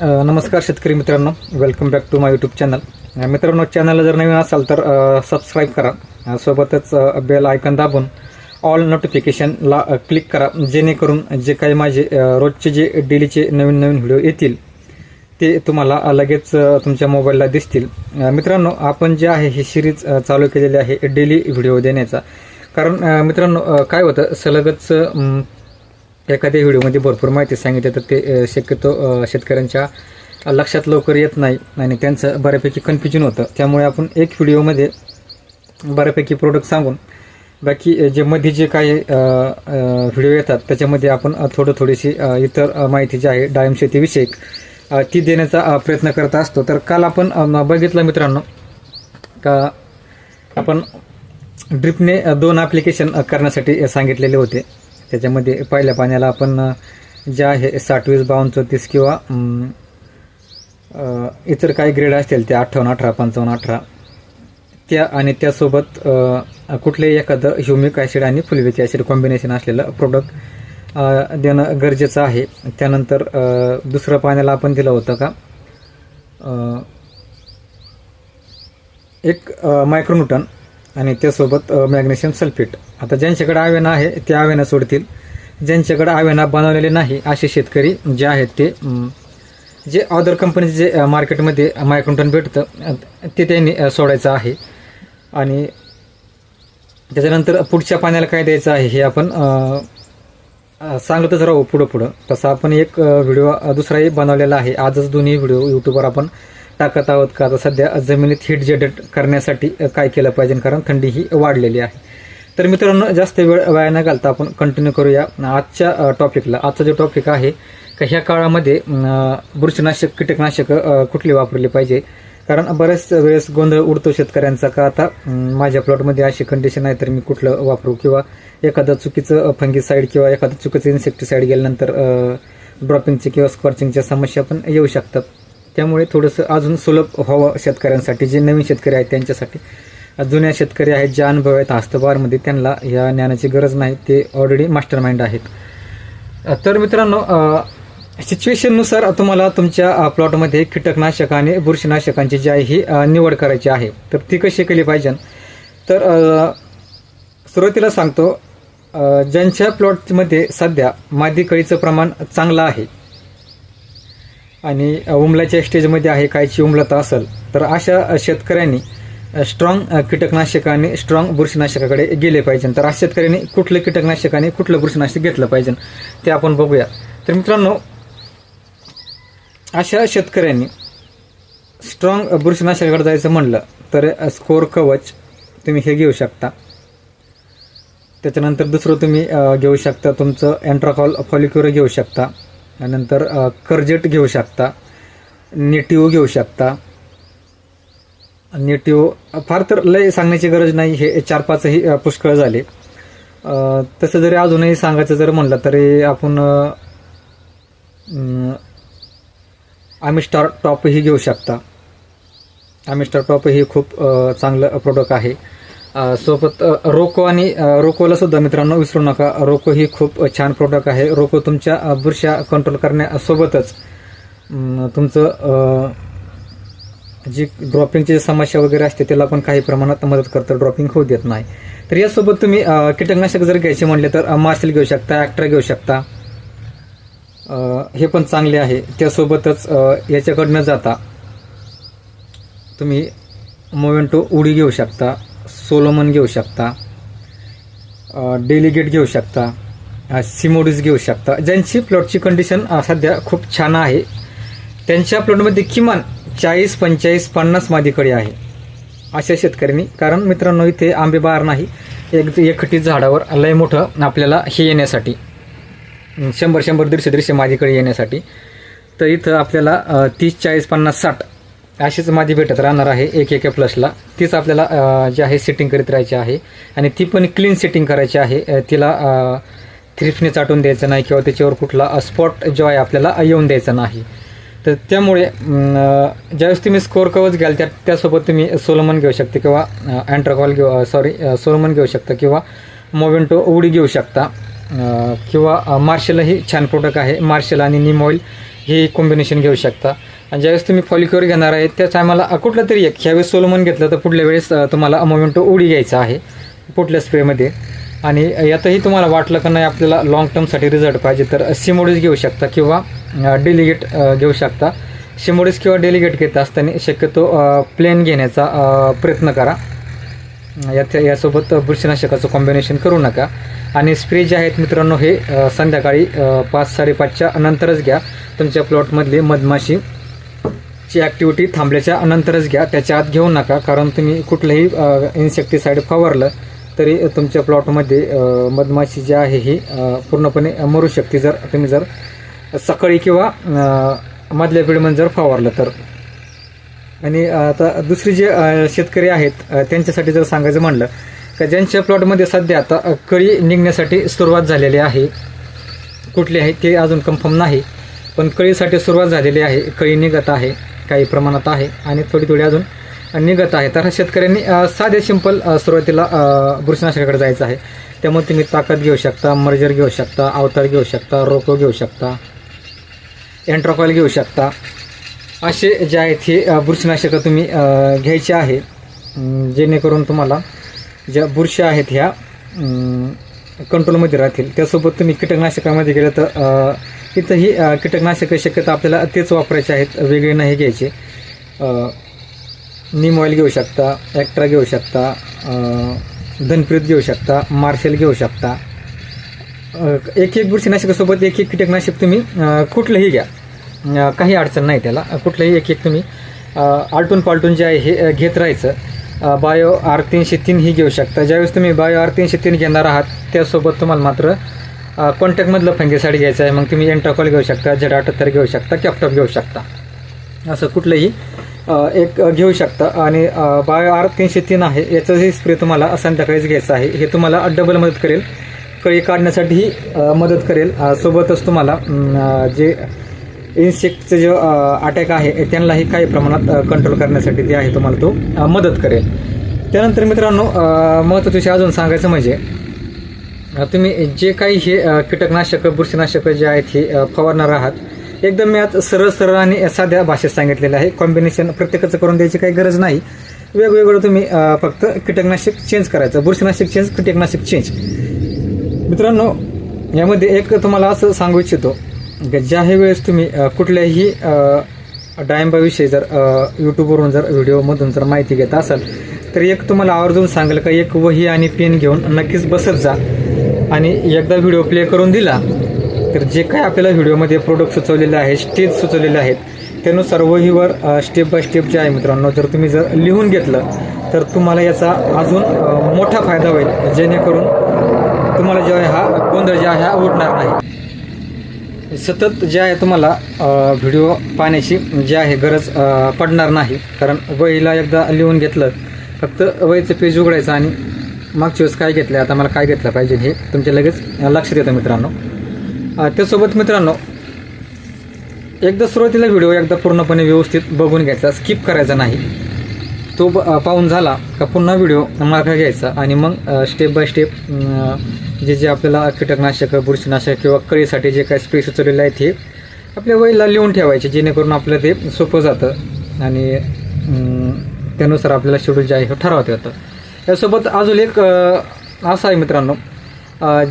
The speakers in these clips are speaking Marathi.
नमस्कार शेतकरी मित्रांनो. Welcome back to my YouTube channel मित्रांनो चॅनलला जर नवीन असाल तर सबस्क्राईब करा. सोबतच बेल आयकन दाबून ऑल नोटिफिकेशनला क्लिक करा. जेणेकरून जे काही माझे रोजचे जे डेलीचे नवीन नवीन व्हिडिओ येतील ते तुम्हाला लगेच तुमच्या मोबाईलला दिसतील. मित्रांनो आपण जे आहे ही सिरीज चालू केलेली आहे डेली व्हिडिओ देण्याचा. कारण मित्रांनो काय होतं सलगच एखाद्या व्हिडिओमध्ये भरपूर माहिती सांगितली तर ते शक्यतो शेतकऱ्यांच्या लक्षात लवकर येत नाही आणि त्यांचं बऱ्यापैकी कन्फ्युजन होतं. त्यामुळे आपण एक व्हिडिओमध्ये बऱ्यापैकी प्रोडक्ट सांगून बाकी जे मध्ये जे काही व्हिडिओ येतात त्याच्यामध्ये आपण थोडं थोडीशी इतर माहिती जी आहे डायम शेतीविषयक ती देण्याचा प्रयत्न करत असतो. तर काल आपण बघितलं मित्रांनो का आपण ड्रिपने दोन ॲप्लिकेशन करण्यासाठी सांगितलेले होते. त्याच्यामध्ये पहिल्या पाण्याला आपण ज्या जे आहे बावन्न चौतीस किंवा इतर काही ग्रेड असतील ते अठ्ठावन्न अठरा पंचावन्न अठरा त्या आणि त्यासोबत कुठलंही कुठलेही एखादं ह्युमिक ॲसिड आणि फुलविक ॲसिड कॉम्बिनेशन असलेलं प्रोडक्ट देणं गरजेचं आहे. त्यानंतर दुसरं पाण्याला आपण दिलं होतं का एक मायक्रोन्यूटन आणि त्यासोबत मॅग्नेशियम सल्फेट आता ज्यांच्याकडे आवेना आहे ते आवेना सोडतील. ज्यांच्याकडे आवेना बनवलेले नाही असे शेतकरी जे आहेत ते जे अदर कंपनीचे जे मार्केटमध्ये मायक्रोटन भेटतं ते त्यांनी सोडायचं आहे. आणि त्याच्यानंतर पुढच्या पाण्याला काय द्यायचं आहे हे आपण सांगतच राहू पुढं पुढं. तसा आपण एक व्हिडिओ दुसराही बनवलेला आहे. आजच दोन्ही व्हिडिओ यूट्यूबवर आपण टाकत आहोत का? आता सध्या जमिनीत हीट जनरेट करण्यासाठी काय केलं पाहिजे? कारण थंडी ही वाढलेली आहे. तर मित्रांनो जास्त वेळ वाया न घालता आपण कंटिन्यू करूया. आजच्या टॉपिकला आजचा जो टॉपिक आहे का ह्या काळामध्ये बुरशीनाशक कीटकनाशक कुठली वापरली पाहिजे? कारण बऱ्याच वेळेस गोंधळ उडतो शेतकऱ्यांचा का आता माझ्या प्लॉटमध्ये अशी कंडिशन आहे तर मी कुठलं वापरू? किंवा एखादं चुकीचं फंगीसाईड किंवा एखादं चुकीचं इन्सेक्टिसाईड गेल्यानंतर ड्रॉपिंगची किंवा स्कॉर्चिंगच्या समस्या पण येऊ शकतात. त्यामुळे थोडंसं अजून सुलभ व्हावं शेतकऱ्यांसाठी जे नवीन शेतकरी आहेत त्यांच्यासाठी. जुन्या शेतकरी आहेत जे अनुभव आहेत हस्तबारमध्ये त्यांना या ज्ञानाची गरज नाही ते ऑलरेडी मास्टर माइंड आहेत तर मित्रांनो सिच्युएशननुसार तुम्हाला तुमच्या प्लॉटमध्ये कीटकनाशक आणि बुरशीनाशकांची जी आहे ही निवड करायची आहे. तर ती कशी केली पाहिजे? तर सुरुवातीला सांगतो ज्यांच्या प्लॉटमध्ये सध्या मादी कळीचं प्रमाण चांगलं आहे आणि उमलाच्या स्टेजमध्ये आहे कायची उमलता असेल तर अशा शेतकऱ्यांनी स्ट्रॉंग कीटकनाशक आणि स्ट्रॉंग बुरशीनाशकाकडे गेले पाहिजे. तर अशा शेतकऱ्यांनी कुठलं कीटकनाशक आणि कुठलं बुरशीनाशक घेतलं पाहिजे ते आपण बघूया. तर मित्रांनो अशा शेतकऱ्यांनी स्ट्रॉंग बुरशीनाशकाकडे जायचं म्हणलं तर स्कोर कवच तुम्ही हे घेऊ शकता. त्याच्यानंतर दुसरं तुम्ही घेऊ शकता तुमचं अँट्राकॉल फॉलिक्युर घेऊ शकता. त्यानंतर कर्जट कर्जेट घेऊ शकता नेटिव घेऊ शकता. नेटिव फार तर लय सांगण्याची गरज नाही हे चार पाचही पुष्कळ झाले. तसं जरी अजूनही सांगायचं जर म्हणलं तरी आपण आमिस्टार टॉपही स्टार घेऊ शकता. आमिस्टार स्टार टॉप खूप चांगलं प्रोडक्ट आहे. सोबत रोको आणि रोकोला सुद्धा मित्रांनो विसरू नका. रोको ही खूप छान प्रोडक्ट आहे. रोको तुमच्या बुरशा कंट्रोल करण्यासोबतच तुमचं जी ड्रॉपिंगची समस्या वगैरे असते त्याला पण काही प्रमाणात मदत करतं. ड्रॉपिंग होऊ देत नाही. तर यासोबत तुम्ही कीटकनाशक जर घ्यायचे म्हणले तर मासेल घेऊ शकता ॲक्ट्रा घेऊ शकता. हे पण चांगले आहे. त्यासोबतच याच्याकडनं जाता. तुम्ही मोवेंटो उडी घेऊ शकता. सोलोमन घेऊ शकता डेलिगेट घेऊ शकता सिमोडीज घेऊ शकता. ज्यांची प्लॉटची कंडिशन सध्या खूप छान आहे त्यांच्या प्लॉटमध्ये किमान चाळीस पंचेचाळीस पन्नास मादीकडे आहे अशा शेतकऱ्यांनी. कारण मित्रांनो इथे आंबे बार नाही एक एकटी झाडावर लय मोठं आपल्याला हे येण्यासाठी शंभर शंभर दीडशे दीडशे मादीकडे येण्यासाठी. तर इथं आपल्याला तीस चाळीस पन्नास साठ अशीच मादी भेटत राहणार आहे एक एका प्लसला तीच आपल्याला जे जी आहे सेटिंग करीत राहायची आहे. आणि ती पण क्लीन सेटिंग करायची आहे. तिला थ्रिफ्टने चाटून द्यायचं नाही किंवा त्याच्यावर कुठला स्पॉट जो आहे आपल्याला येऊन द्यायचा नाही. तर त्यामुळे ज्यावेळेस तुम्ही स्कोर कवच घ्याल त्या त्यासोबत तुम्ही सोलोमन घेऊ शकता किंवा अँड्रॉकॉल घेऊ सॉरी सोलोमन घेऊ शकता किंवा मोवेंटो उडी घेऊ शकता. किंवा मार्शलही छान प्रोडक्ट आहे. मार्शल आणि निम ऑइल हे कॉम्बिनेशन घेऊ शकता. आणि ज्यावेळेस तुम्ही फॉलिक्युअर घेणार आहे त्या टायमाला कुठलं तरी एक. ह्यावेळेस सोलोमन घेतलं तर पुढल्या वेळेस तुम्हाला मोमेंटो उडी घ्यायचा आहे कुठल्या स्प्रेमध्ये आणि यातही तुम्हाला वाटलं का नाही आपल्याला लॉंग टर्मसाठी रिझल्ट पाहिजे तर सिमोडीज घेऊ शकता किंवा डेलिगेट घेऊ शकता. शिमोडीस किंवा डेलिगेट घेत असताना शक्यतो प्लेन घेण्याचा प्रयत्न करा. यात यासोबत बुरशीनाशकाचं कॉम्बिनेशन करू नका. आणि स्प्रे जे आहेत मित्रांनो हे संध्याकाळी पाच साडेपाचच्या नंतरच घ्या. तुमच्या प्लॉटमधली मधमाशी ची ॲक्टिव्हिटी थांबल्याच्या नंतरच घ्या. त्याच्या आत घेऊ नका कारण तुम्ही कुठलंही इन्सेक्टिसाईड फवारलं तरी तुमच्या प्लॉटमध्ये मधमाशी जी आहे ही पूर्णपणे मरू शकते. जर तुम्ही जर सकाळी किंवा मधल्या पिढीमध्ये जर फवारलं तर. आणि आता दुसरे जे शेतकरी आहेत त्यांच्यासाठी जर सांगायचं म्हणलं का ज्यांच्या प्लॉटमध्ये सध्या आता कळी निघण्यासाठी सुरुवात झालेली आहे कुठली आहे ते अजून कन्फर्म नाही पण कळीसाठी सुरुवात झालेली आहे कळी निघत आहे. काही प्रमाणात आहे आणि थोडी थोडी अजून निघत आहे. तर शेतकऱ्यांनी साधे सिंपल सुरुवातीला बुरशीनाशकाकडे जायचं आहे. त्यामुळे तुम्ही ताकद घेऊ शकता मर्जर घेऊ शकता अवतार घेऊ शकता रोको घेऊ शकता एन्ट्रोकॉल घेऊ शकता. असे जे आहेत हे बुरशीनाशकं तुम्ही घ्यायचे आहे. जेणेकरून तुम्हाला ज्या बुरश्या आहेत ह्या कंट्रोलमध्ये राहतील. त्यासोबत तुम्ही कीटकनाशकामध्ये गेलं तर इथंही कीटकनाशक शक्यता आपल्याला तेच वापरायचे आहेत वेगळे नाही घ्यायचे. नीम ऑइल घेऊ शकता ॲक्ट्रा घेऊ शकता धनप्रीत घेऊ शकता मार्शल घेऊ शकता. एक एक बुरशीनाशकासोबत एक एक कीटकनाशक तुम्ही कुठलंही घ्या. काही अडचण नाही त्याला कुठलंही एक एक तुम्ही आलटून पालटून जे आहे हे घेत राहायचं. बायो आर तीनशे तीन ही घेऊ शकता. ज्यावेळेस तुम्ही बायो आर तीनशे तीन घेणार आहात त्यासोबत तुम्हाला मात्र कॉन्टॅक्टमधलं फंगेसाईड घ्यायचं आहे. मग तुम्ही एंटाकॉल घेऊ शकता झेड अठ्ठ्याहत्तर घेऊ शकता कॅपटॉप घेऊ शकता. असं कुठलंही एक घेऊ शकता. आणि बायो आर तीनशे तीन आहे. याचंही स्प्रे तुम्हाला संध्याकाळीच घ्यायचं आहे. हे तुम्हाला डबल मदत करेल. कळी काढण्यासाठीही मदत करेल. सोबतच तुम्हाला जे इन्सेक्टचं जे अटॅक आहे त्यांनाही काही प्रमाणात कंट्रोल करण्यासाठी जे आहे तुम्हाला तो मदत करेल. त्यानंतर मित्रांनो अ, महत्त्वाचे अजून सांगायचं म्हणजे तुम्ही जे काही हे कीटकनाशकं बुरशीनाशकं जे आहेत हे फवारणार आहात एकदम मी आज सरळ सरळ आणि साध्या भाषेत सांगितलेलं आहे. कॉम्बिनेशन प्रत्येकाचं करून द्यायची काही गरज नाही. वेगवेगळं तुम्ही फक्त कीटकनाशक चेंज करायचं. बुरशीनाशक चेंज कीटकनाशक चेंज मित्रांनो यामध्ये एक तुम्हाला असं सांगू इच्छितो की ज्याही वेळेस तुम्ही कुठल्याही डाळिंबाविषयी जर यूट्यूबवरून जर व्हिडिओमधून जर माहिती घेत असाल तर एक तुम्हाला आवर्जून सांगेल का एक वही आणि पेन घेऊन नक्कीच बसत जा. आणि एकदा व्हिडिओ प्ले करून दिला तर जे काय आपल्याला व्हिडिओमध्ये प्रोडक्ट सुचवलेले आहे स्टेज सुचवलेले आहेत त्यानुसार वहीवर स्टेप बाय स्टेप जे आहे मित्रांनो जर तुम्ही जर लिहून घेतलं तर तुम्हाला याचा अजून मोठा फायदा होईल. जेणेकरून तुम्हाला जे आहे हा गोंधळ जे आहे हा उठणार नाही. सतत जे आहे तुम्हाला व्हिडिओ पाहण्याची जी आहे गरज पडणार नाही. कारण वहीला एकदा लिहून घेतलं फक्त वहीचं पेज उघडायचं आणि मागच्या वेळेस काय घेतलं आता मला काय घेतलं पाहिजे हे तुमच्या लगेच लक्षात येतं मित्रांनो. त्यासोबत मित्रांनो एकदा सुरुवातीला व्हिडिओ एकदा पूर्णपणे व्यवस्थित बघून घ्यायचा स्किप करायचा नाही. तो ब- पाहून झाला का पुन्हा व्हिडिओ मार्ग घ्यायचा आणि मग स्टेप बाय स्टेप जे जे आपल्याला कीटकनाशक बुरशीनाशक किंवा कळीसाठी जे काही स्प्रे सुचवलेले आहेत ते आपल्या वहीला लिहून ठेवायचे जेणेकरून आपलं ते सोपं जातं आणि त्यानुसार आपल्याला शेड्यूल जे आहे हे ठरवता येतं. यासोबत अजून एक असा असं आहे मित्रांनो.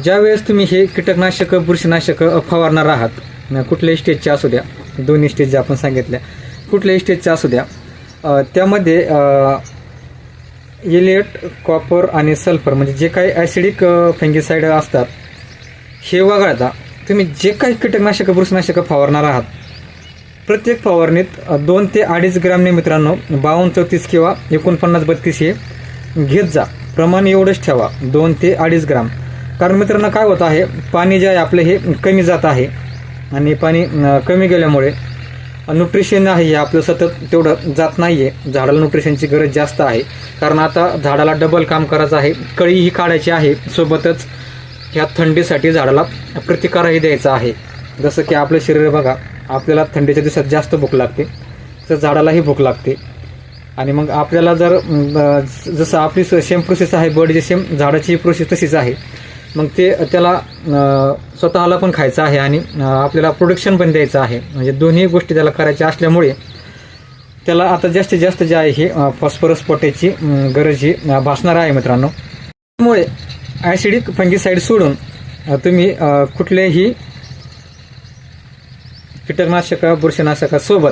ज्यावेळेस तुम्ही हे कीटकनाशक बुरशीनाशक फवारणार आहात कुठल्याही स्टेजचे असू द्या दोन्ही स्टेज आपण सांगितल्या कुठल्याही स्टेजच्या असू द्या त्यामध्ये इलेट कॉपर आणि सल्फर म्हणजे जे काही ॲसिडिक फंगिसाईड असतात हे वगळता तुम्ही जे काही कीटकनाशक बुरशीनाशक फवारणार आहात प्रत्येक फवारणीत दोन ते अडीच ग्रॅमने मित्रांनो बावन्न चौतीस किंवा एकोणपन्नास बत्तीस हे घेत जा. प्रमाण एवढंच ठेवा. दोन ते अडीच ग्राम. कारण मित्रांनो काय होत आहे? पाणी जे आहे आपलं हे कमी जात आहे. आणि पाणी कमी गेल्यामुळे न्यूट्रिशन आहे हे आपलं सतत तेवढं जात नाही आहे झाडाला न्यूट्रिशनची गरज जास्त आहे. कारण आता झाडाला डबल काम करायचं आहे. कळीही काढायची आहे. सोबतच ह्या थंडीसाठी झाडाला प्रतिकारही द्यायचा आहे. जसं की आपलं शरीर बघा आपल्याला थंडीच्या दिवसात जास्त भूक लागते. तर झाडालाही भूक लागते. आणि मग आपल्याला जर जसं आपली सेम प्रोसेस आहे बर्डची सेम झाडाची प्रोसेस तशीच आहे. मग ते त्याला स्वतःला पण खायचं आहे आणि आपल्याला प्रोडक्शन पण द्यायचं आहे. म्हणजे दोन्ही गोष्टी त्याला करायच्या असल्यामुळे त्याला आता जास्तीत जास्त जे आहे हे फॉस्फरस पोट्याची गरज ही भासणार आहे मित्रांनो. त्यामुळे ॲसिडिक फंगीसाईड सोडून तुम्ही कुठलेही कीटकनाशक बुरशीनाशकासोबत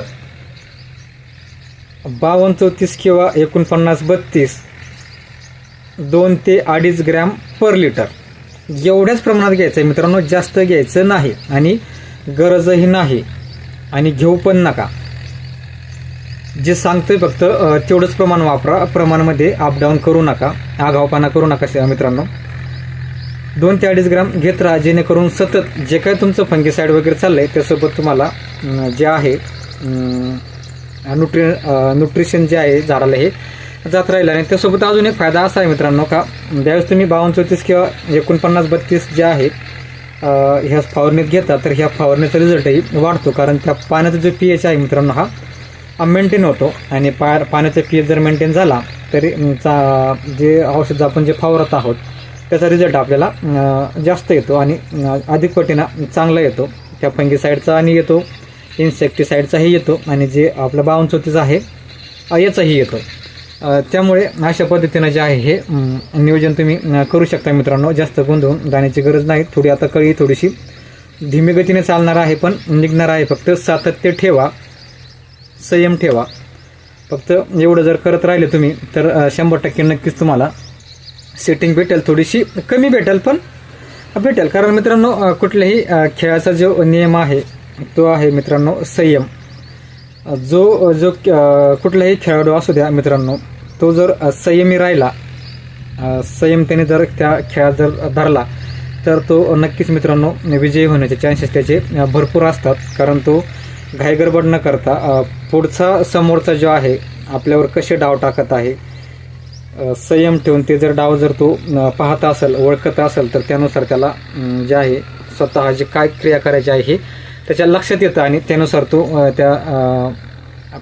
बावन्न चौतीस किंवा एकोणपन्नास बत्तीस दोन ते अडीच ग्रॅम पर लिटर. एवढ्याच प्रमाणात घ्यायचं आहे मित्रांनो जास्त घ्यायचं नाही आणि गरजही नाही आणि घेऊ पण नका. जे सांगतोय फक्त तेवढंच प्रमाण वापरा प्रमाणामध्ये अपडाऊन करू नका आगावपणा करू नका मित्रांनो. दोन ते अडीच ग्राम घेत राहा जेणेकरून सतत जे काय तुमचं फंगीसाईड वगैरे चाललंय त्यासोबत तुम्हाला जे आहे न्यूट्रि न्यूट्रिशन जे आहे झाडाला हे जात राहिलं. आणि त्यासोबत अजून एक फायदा असा आहे मित्रांनो का ज्यावेळेस तुम्ही बावन्न चौतीस किंवा एकोणपन्नास बत्तीस जे आहे ह्या फवारणीत घेता तर ह्या फवारणीचा रिझल्टही वाढतो. कारण त्या पाण्याचा जो पी एच आहे मित्रांनो हा मेंटेन होतो. आणि पा पाण्याचा पी एच जर मेंटेन झाला तरी चा जे औषध आपण जे फवारत आहोत त्याचा रिझल्ट आपल्याला जास्त येतो आणि अधिक पटीनं चांगला येतो. त्या फंगीसाईडचा आणि येतो. इन्सेक्टिसाईडचाही येतो आणि जे आपलं बावन्न चौतीस आहे याचाही येतो. त्यामुळे अशा पद्धतीनं जे आहे हे नियोजन तुम्ही करू शकता मित्रांनो. जास्त गोंधळून जाण्याची गरज नाही. थोडी आता कळी थोडीशी धीमी गतीने चालणार आहे पण निघणार आहे. फक्त सातत्य ठेवा. संयम ठेवा. फक्त एवढं जर करत राहिले तुम्ही तर शंभर टक्के नक्कीच तुम्हाला सेटिंग भेटेल. थोडीशी कमी भेटेल पण भेटेल. कारण मित्रांनो कुठल्याही खेळाचा जो नियम आहे तो आहे मित्रांनो संयम. जो जो कुठलाही खेळाडू असू द्या मित्रांनो तो जर संयमी राहिला संयम त्याने जर त्या खेळात जर धरला तर तो नक्कीच मित्रांनो विजयी होण्याचे चान्सेस त्याचे भरपूर असतात. कारण तो घाईगडबड न करता पुढचा समोरचा जो आहे आपल्यावर कसे डाव टाकत आहे संयम ठेवून ते जर डाव जर तो पाहता पाहत असेल ओळखत असेल तर त्यानुसार त्याला जे आहे स्वतः जे काय क्रिया करायची आहे हे त्याच्या लक्षात येतं आणि त्यानुसार तो त्या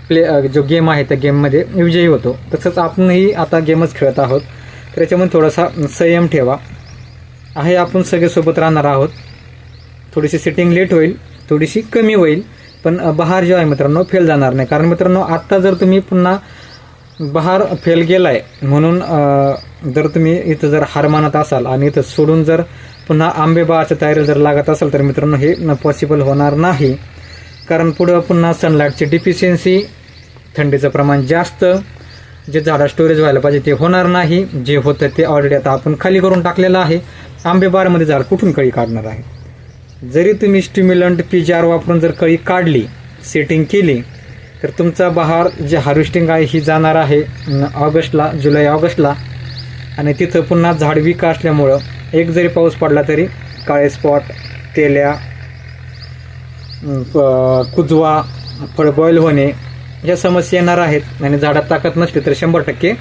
प्ले जो गेम आहे त्या गेममध्ये विजयी होतो. तसंच आपणही आता गेमच खेळत आहोत. तर याच्यामध्ये थोडासा संयम ठेवा. आहे आपण सगळे सोबत राहणार आहोत. थोडीशी सिटिंग लेट होईल थोडीशी कमी होईल पण बहार जो आहे मित्रांनो फेल जाणार नाही. कारण मित्रांनो आत्ता जर तुम्ही पुन्हा बहार फेल गेलाय म्हणून जर तुम्ही इथं जर हार मानत असाल आणि इथं सोडून जर पुन्हा आंबे तयारी तयारीला जर लागत असेल तर मित्रांनो हे पॉसिबल होणार नाही. कारण पुढं पुन्हा सनलाईटची डिफिशियन्सी थंडीचं प्रमाण जास्त जे झाडं स्टोरेज व्हायला पाहिजे ते होणार नाही. जे होतं ते ऑलरेडी आता आपण खाली करून टाकलेलं आहे. आंबेबारमध्ये झाड कुठून कळी काढणार आहे? जरी तुम्ही स्टिम्युलंट पी जी आर वापरून जर कळी काढली सेटिंग केली तर तुमचा बहार जे हार्वेस्टिंग आहे ही जाणार आहे. ऑगस्टला जुलै ऑगस्टला. आणि तिथं पुन्हा झाड विका असल्यामुळं एक जरी पाऊस पडला तरी काळे स्पॉट तेल्या कुजवा फळबॉईल होणे या समस्या येणार आहेत आणि झाडात ताकद नसली तर शंभर टक्के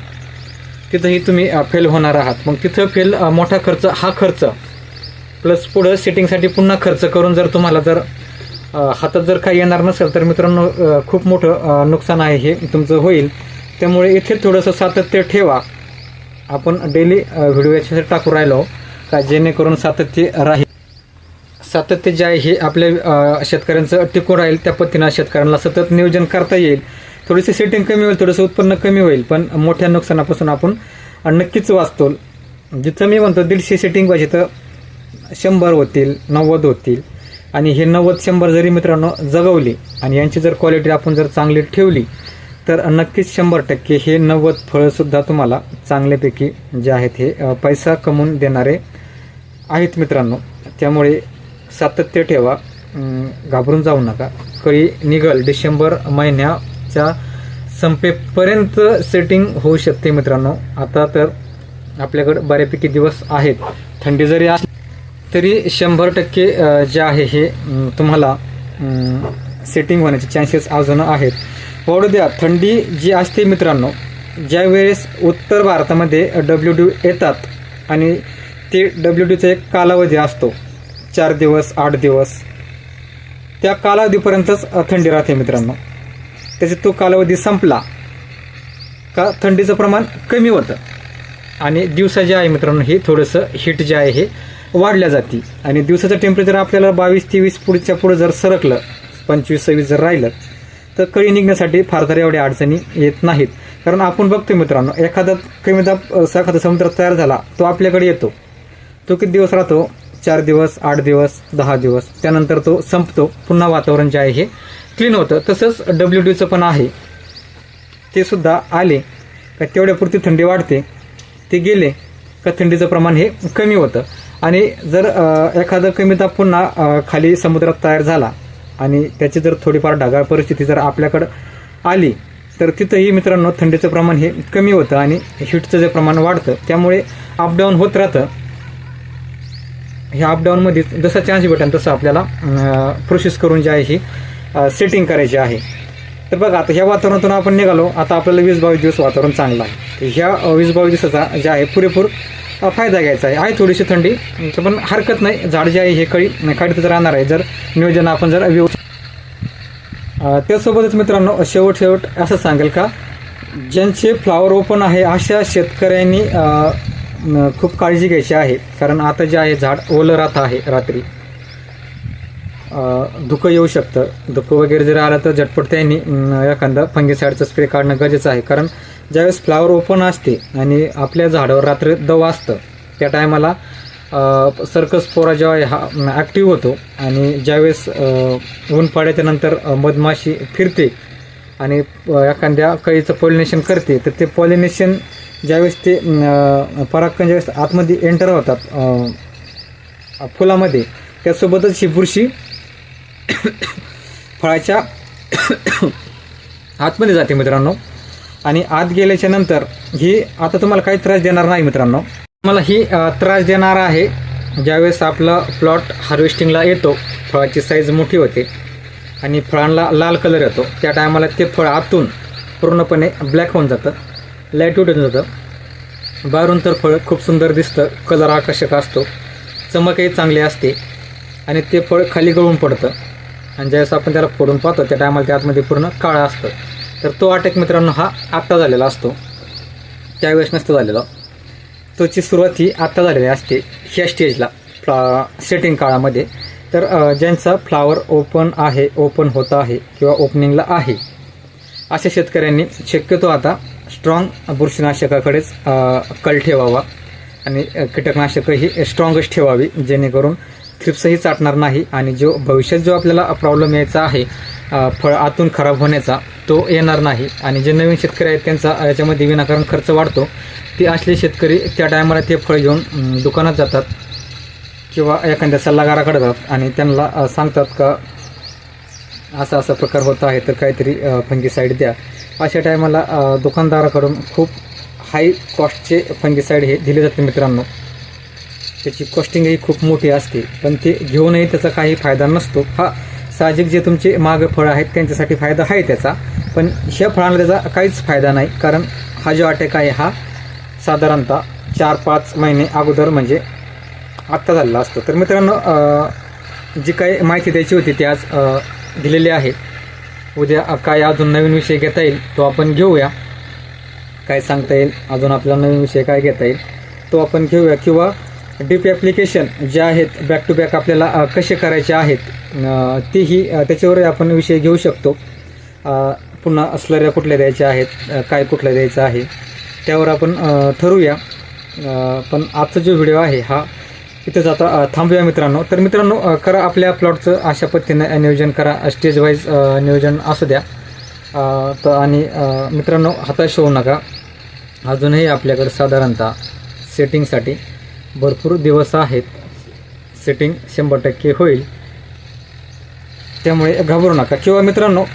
तिथंही तुम्ही फेल होणार आहात. मग तिथं फेल मोठा खर्च हा खर्च प्लस पुढं सेटिंगसाठी पुन्हा खर्च करून जर तुम्हाला जर हातात जर काही येणार नसेल तर मित्रांनो खूप मोठं नुकसान आहे हे तुमचं होईल. त्यामुळे इथे थोडंसं सातत्य ठेवा. आपण डेली व्हिडिओ याच्यासाठी टाकू राहिलो. का जेणेकरून सातत्य राहील? सातत्य जे आहे हे आपल्या शेतकऱ्यांचं टिकून राहील त्या पद्धतीनं शेतकऱ्यांना सतत नियोजन करता येईल. थोडीशी सेटिंग कमी होईल थोडंसं उत्पन्न कमी होईल पण मोठ्या नुकसानापासून आपण नक्कीच वाचतो. जिथं मी म्हणतो दीडशे सेटिंग पाहिजे तर शंभर होतील नव्वद होतील. आणि हे नव्वद शंभर जरी मित्रांनो जगवली आणि यांची जर क्वालिटी आपण जर चांगली ठेवली तर नक्कीच शंभर टक्के हे नव्वद फळंसुद्धा तुम्हाला चांगल्यापैकी जे आहेत हे पैसा कमवून देणारे आहेत मित्रांनो. त्यामुळे सातत्य ठेवा. घाबरून जाऊ नका. कळी निघल डिसेंबर महिन्याच्या संपेपर्यंत सेटिंग होऊ शकते मित्रांनो. आता तर आपल्याकडं बऱ्यापैकी दिवस आहेत. थंडी जरी असली तरी शंभर टक्के जे आहे हे तुम्हाला सेटिंग होण्याचे चान्सेस अजून आहेत. पडू द्या थंडी जी असते मित्रांनो ज्यावेळेस उत्तर भारतामध्ये डब्ल्यू डी येतात आणि ते डब्ल्यू डीचा एक कालावधी असतो. चार दिवस आठ दिवस. त्या कालावधीपर्यंतच थंडी राहते मित्रांनो. त्याचा तो कालावधी संपला. का थंडीचं प्रमाण कमी होतं. आणि दिवसा जे आहे मित्रांनो हे थोडंसं हीट जे आहे हे वाढल्या जाते. आणि दिवसाचं टेम्परेचर आपल्याला बावीस तेवीस पुढच्या पुढं जर सरकलं पंचवीस सव्वीस जर राहिलं तर कळी निघण्यासाठी फार तर एवढ्या अडचणी येत नाहीत. कारण आपण बघतो मित्रांनो एखादा कमी दाब एखादा समुद्र तयार झाला तो आपल्याकडे येतो. तो किती दिवस राहतो? चार दिवस आठ दिवस दहा दिवस. त्यानंतर तो संपतो. पुन्हा वातावरण जे आहे हे क्लीन होतं. तसंच डब्ल्यू डीचं पण आहे. ते सुद्धा आले. का तेवढ्यापुरती थंडी वाढते. ते गेले. का थंडीचं प्रमाण हे कमी होतं. आणि जर एखादं कमी दाब पुन्हा खाली समुद्रात तयार झाला आणि त्याची जर थोडीफार ढगाळ परिस्थिती जर आपल्याकडं आली तर तिथंही मित्रांनो थंडीचं प्रमाण हे कमी होतं आणि हिटचं जे प्रमाण वाढतं त्यामुळे अपडाऊन होत राहतं. ह्या अपडाऊनमध्ये जसा चान्स बटन तसं आपल्याला प्रोसेस करून जे आहे ही सेटिंग करायची आहे. तर बघा आता ह्या वातावरणातून आपण निघालो. आता आपल्याला वीस बावीस दिवस वातावरण चांगलं आहे. ह्या वीस बावीस दिवसाचा जे आहे पुरेपूर फायदा घ्यायचा आहे. आहे थोडीशी थंडी तर पण हरकत नाही. झाड जे आहे हे कळी काढतच राहणार आहे. जर नियोजन आपण जर व्यवस्थित त्यासोबतच मित्रांनो शेवट शेवट असं सांगेल का ज्यांचे फ्लावर ओपन आहे अशा शेतकऱ्यांनी खूप काळजी घ्यायची आहे. कारण आता जे आहे झाड ओलं राहत आहे रात्री. धुकं येऊ शकतं. धुकं वगैरे जर आलं तर झटपट त्यांनी एखादा फंगीसाईडचा स्प्रे काढणं गरजेचं आहे. कारण ज्यावेळेस फ्लावर ओपन असते आणि आपल्या झाडावर रात्री दव असतं त्या टायमाला सर्कस पोरा जेव्हा हा ॲक्टिव्ह होतो आणि ज्यावेळेस ऊन पाड्याच्यानंतर नंतर मधमाशी फिरते आणि एखाद्या कळीचं पॉलिनेशन करते तर ते पॉलिनेशन ज्यावेळेस ते परागकण ज्यावेळेस आतमध्ये एंटर होतात फुलामध्ये त्यासोबतच ही बुरशी फळाच्या आतमध्ये जाते मित्रांनो. आणि आत गेल्याच्यानंतर ही आता तुम्हाला काही त्रास देणार नाही मित्रांनो. मला ही त्रास देणार आहे ज्यावेळेस आपला प्लॉट हार्वेस्टिंगला येतो फळाची साईज मोठी होते आणि फळांना लाल कलर येतो त्या टायमाला ते फळ आतून पूर्णपणे ब्लॅक होऊन जातं. लाइट उठून जातं बाहेरून तर फळ खूप सुंदर दिसतं. कलर आकर्षक असतो. चमकही चांगली असते. आणि ते फळ खाली गळून पडतं. आणि ज्यावेळेस आपण त्याला फोडून पाहतो त्या टायमाला त्या आतमध्ये पूर्ण काळं असतं. तर तो अटॅक मित्रांनो हा आत्ता झालेला असतो. त्यावेळेस नसतो झालेला. तोची सुरुवात ही आत्ता झालेली असते. ह्या स्टेजला फ्ला सेटिंग काळामध्ये. तर ज्यांचा फ्लावर ओपन आहे ओपन होत आहे किंवा ओपनिंगला आहे अशा शेतकऱ्यांनी शक्यतो आता स्ट्रॉंग बुरशीनाशकाकडेच कल ठेवावा. आणि कीटकनाशकं कीटकनाशकही स्ट्रॉंगच ठेवावी जेणेकरून थ्रिप्सही चाटणार नाही आणि जो भविष्यात जो आपल्याला प्रॉब्लेम यायचा आहे फळ आतून खराब होण्याचा तो येणार नाही. आणि जे नवीन शेतकरी आहेत त्यांचा याच्यामध्ये विनाकारण खर्च वाढतो. ते असले शेतकरी त्या टायमाला ते फळ घेऊन दुकानात जातात किंवा एखाद्या सल्लागाराकडे जातात आणि त्यांना सांगतात का असा असा प्रकार होत आहे तर काहीतरी फंगीसाईड द्या. अशा टायमाला दुकानदाराकडून खूप हाय कॉस्टचे फंगीसाईड हे दिले जाते मित्रांनो. त्याची कॉस्टिंगही खूप मोठी असते पण ते घेऊनही त्याचा काही फायदा नसतो. हा साहजिक जे तुमचे माग फळं आहेत त्यांच्यासाठी फायदा आहे त्याचा पण ह्या फळांना त्याचा काहीच फायदा नाही कारण हा जो अटॅक आहे हा साधारणतः चार पाच महिने अगोदर म्हणजे आत्ता झालेला असतो. तर मित्रांनो जी काही माहिती द्यायची होती ती आज दिलेली आहे उद्या काय अजून नवीन विषय घेता येईल तो आपण घेऊया. काय सांगता येईल अजून आपल्याला नवीन विषय काय घेता येईल तो आपण घेऊया. किंवा डीप ॲप्लिकेशन जे आहेत बॅक टू बॅक आपल्याला कसे करायचे आहेत तेही त्याच्यावरही आपण विषय घेऊ शकतो. पुन्हा स्लऱ्या कुठल्या द्यायच्या आहेत काय कुठल्या द्यायचं आहे त्यावर आपण ठरवूया. पण आजचा जो व्हिडिओ आहे हा इथंच आता थांबूया मित्रांनो. तर मित्रांनो करा आपल्या प्लॉटचं अशा पद्धतीनं नियोजन करा. स्टेज वाईज नियोजन असू द्या. तर आणि मित्रांनो हताश होऊ नका. अजूनही आपल्याकडे साधारणतः सेटिंगसाठी भरपूर दिवस आहेत. सेटिंग शंभर टक्के होईल. त्यामुळे घाबरू नका. किंवा मित्रांनो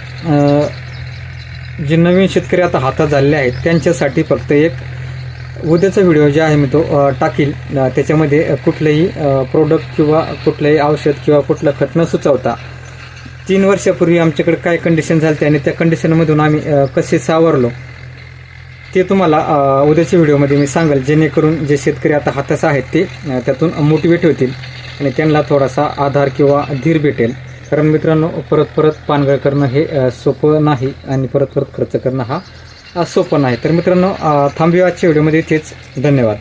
जे नवीन शेतकरी आता हातात झालेले आहेत त्यांच्यासाठी फक्त एक उद्याचा व्हिडिओ जे आहे मी तो टाकील त्याच्यामध्ये कुठलंही प्रोडक्ट किंवा कुठलंही औषध किंवा कुठलं खत न सुचवता तीन वर्षापूर्वी आमच्याकडे काय कंडिशन झाली आणि त्या कंडिशनमधून आम्ही कसे सावरलो ते तुम्हाला उद्याच्या व्हिडिओमध्ये मी सांगेल. जेणेकरून जे शेतकरी आता हातास आहेत ते त्यातून मोटिवेट होतील आणि त्यांना थोडासा आधार किंवा धीर भेटेल. कारण मित्रांनो परत परत पानगळ करणं हे सोपं नाही आणि परत परत खर्च करणं हा सोपं नाही तर मित्रांनो थांबूया आजच्या व्हिडिओमध्ये. तेच धन्यवाद.